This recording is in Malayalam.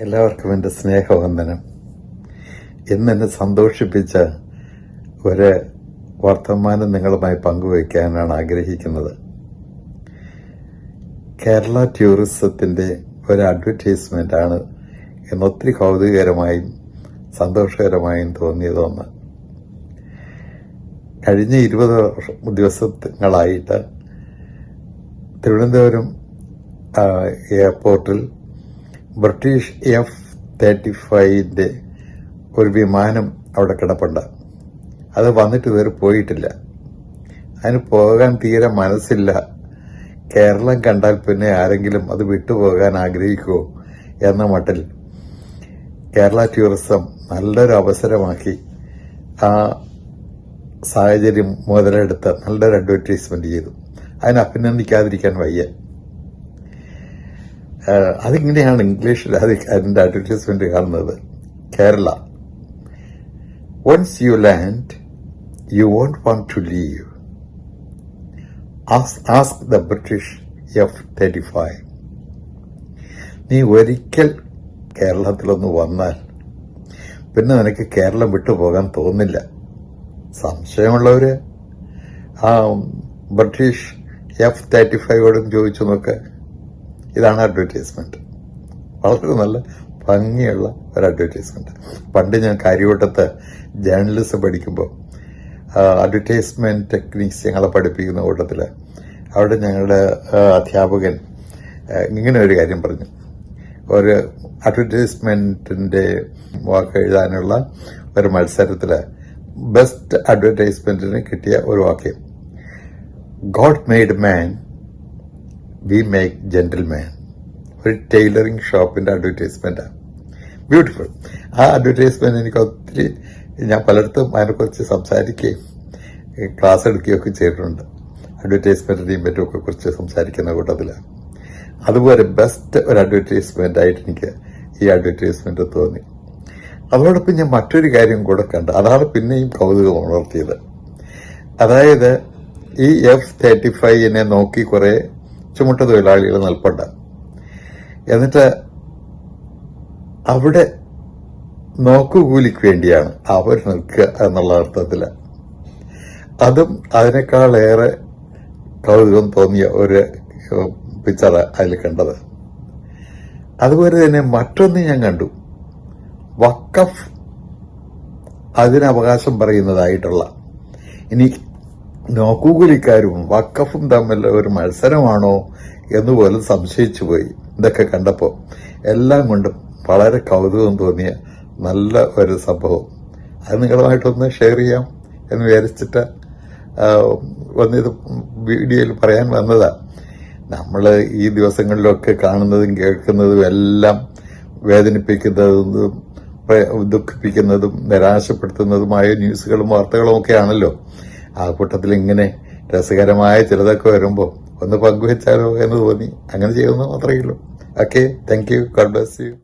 എല്ലാവർക്കും എന്റെ സ്നേഹവന്ദനം. ഇന്ന് എന്നെ സന്തോഷിപ്പിച്ച ഒരു വർത്തമാനം നിങ്ങളുമായി പങ്കുവയ്ക്കാനാണ് ആഗ്രഹിക്കുന്നത്. കേരള ടൂറിസത്തിന്റെ ഒരു അഡ്വർടൈസ്മെന്റാണ് എന്ന് ഒത്തിരി കൗതുകകരമായും സന്തോഷകരമായും തോന്നിയതൊന്ന്. കഴിഞ്ഞ ഇരുപത് ദിവസങ്ങളായിട്ട് തിരുവനന്തപുരം എയർപോർട്ടിൽ ബ്രിട്ടീഷ് എഫ് തേർട്ടി ഫൈവിന്റെ ഒരു വിമാനം അവിടെ കിടപ്പുണ്ട്. അത് വന്നിട്ട് ഇതുവരെ പോയിട്ടില്ല. അതിന് പോകാൻ തീരെ മനസ്സില്ല. കേരളം കണ്ടാൽ പിന്നെ ആരെങ്കിലും അത് വിട്ടുപോകാൻ ആഗ്രഹിക്കുമോ എന്ന മട്ടിൽ കേരള ടൂറിസം നല്ലൊരു അവസരമാക്കി ആ സാഹചര്യം മുതലെടുത്ത് നല്ലൊരു അഡ്വർടൈസ്മെന്റ് ചെയ്തു. അതിനെ അഭിനന്ദിക്കാതിരിക്കാൻ വയ്യ. അതിങ്ങനെയാണ് ഇംഗ്ലീഷിൽ അത് അതിന്റെ അഡ്വർടൈസ്മെന്റ് കാണുന്നത്. Kerala. Once you land you won't want to leave ask the British F thirty five നീ ഒരിക്കൽ കേരളത്തിലൊന്ന് വന്നാൽ പിന്നെ നിനക്ക് കേരളം വിട്ടു പോകാൻ തോന്നില്ല. സംശയമുള്ളവര്? ആ ബ്രിട്ടീഷ് എഫ് തേർട്ടി ഫൈവോടും ചോദിച്ചു നോക്ക്. ഇതാണ് അഡ്വർടൈസ്മെന്റ് വളരെ നല്ല ഭംഗിയുള്ള ഒരു അഡ്വർടൈസ്മെന്റ് പണ്ട് ഞാൻ കാര്യവട്ടത്ത് ജേർണലിസം പഠിക്കുമ്പോൾ അഡ്വർടൈസ്മെന്റ് ടെക്നിക്സ് ഞങ്ങളെ പഠിപ്പിക്കുന്ന കൂട്ടത്തിൽ അവിടെ ഞങ്ങളുടെ അധ്യാപകൻ ഇങ്ങനെ ഒരു കാര്യം പറഞ്ഞു. ഒരു അഡ്വർടൈസ്മെന്റിന്റെ വാക്ക് എഴുതാനുള്ള ഒരു മത്സരത്തിൽ ബെസ്റ്റ് അഡ്വർടൈസ്മെന്റിന് കിട്ടിയ ഒരു വാക്യം God made man we make gentleman. ഒരു ടൈലറിംഗ് ഷോപ്പിന്റെ അഡ്വർടൈസ്മെന്റാണ് ബ്യൂട്ടിഫുൾ. ആ അഡ്വർടൈസ്മെന്റ് എനിക്ക് ഒത്തിരി ഞാൻ പലയിടത്തും അതിനെക്കുറിച്ച് സംസാരിക്കുകയും ക്ലാസ് എടുക്കുകയൊക്കെ ചെയ്തിട്ടുണ്ട്. അഡ്വർടൈസ്മെന്റിനെയും ഒക്കെ കുറിച്ച് സംസാരിക്കുന്ന കൂട്ടത്തിലാണ് അതുപോലെ ബെസ്റ്റ് ഒരു അഡ്വർടൈസ്മെന്റ് ആയിട്ട് എനിക്ക് ഈ അഡ്വർടൈസ്മെന്റ് തോന്നി. അതോടൊപ്പം ഞാൻ മറ്റൊരു കാര്യം കൂടെ കണ്ട് അതാണ് പിന്നെയും കൗതുകം ഉണർത്തിയത്. അതായത് ഈ എഫ് തേർട്ടി ഫൈവിനെ നോക്കി കുറെ ചുമട്ട തൊഴിലാളികൾ നിൽപ്പുണ്ട്. എന്നിട്ട് അവിടെ നോക്കുകൂലിക്ക് വേണ്ടിയാണ് അവർ നിൽക്കുക എന്നുള്ള അർത്ഥത്തിൽ അതും അതിനേക്കാളേറെ കൗതുകം തോന്നിയ ഒരു പിക്ചർ അതിൽ കണ്ടത്. അതുപോലെ തന്നെ മറ്റൊന്ന് ഞാൻ കണ്ടു. വക്കഫ് അതിന് അവകാശം പറയുന്നതായിട്ടുള്ള ഇനി നോക്കൂകുലിക്കാരും വക്കഫും തമ്മിൽ ഒരു മത്സരമാണോ എന്ന് പോലും സംശയിച്ചു പോയി. ഇതൊക്കെ കണ്ടപ്പോൾ എല്ലാം കൊണ്ടും വളരെ കൗതുകം തോന്നിയ നല്ല ഒരു സംഭവം. അത് നിങ്ങളുമായിട്ടൊന്ന് ഷെയർ ചെയ്യാം എന്ന് വിചാരിച്ചിട്ട് വന്നിത് വീഡിയോയിൽ പറയാൻ വന്നതാ. നമ്മൾ ഈ ദിവസങ്ങളിലൊക്കെ കാണുന്നതും കേൾക്കുന്നതും എല്ലാം വേദനിപ്പിക്കുന്നതും ദുഃഖിപ്പിക്കുന്നതും നിരാശപ്പെടുത്തുന്നതുമായ ന്യൂസുകളും വാർത്തകളും ഒക്കെ ആണല്ലോ ആ കൂട്ടത്തിൽ ഇങ്ങനെ രസകരമായ ചിലതൊക്കെ വരുമ്പോൾ ഒന്ന് പങ്കുവെച്ചാലോ എന്ന് തോന്നി. അങ്ങനെ ചെയ്യുന്നു മാത്രമേ ഉള്ളൂ. Okay thank you God bless you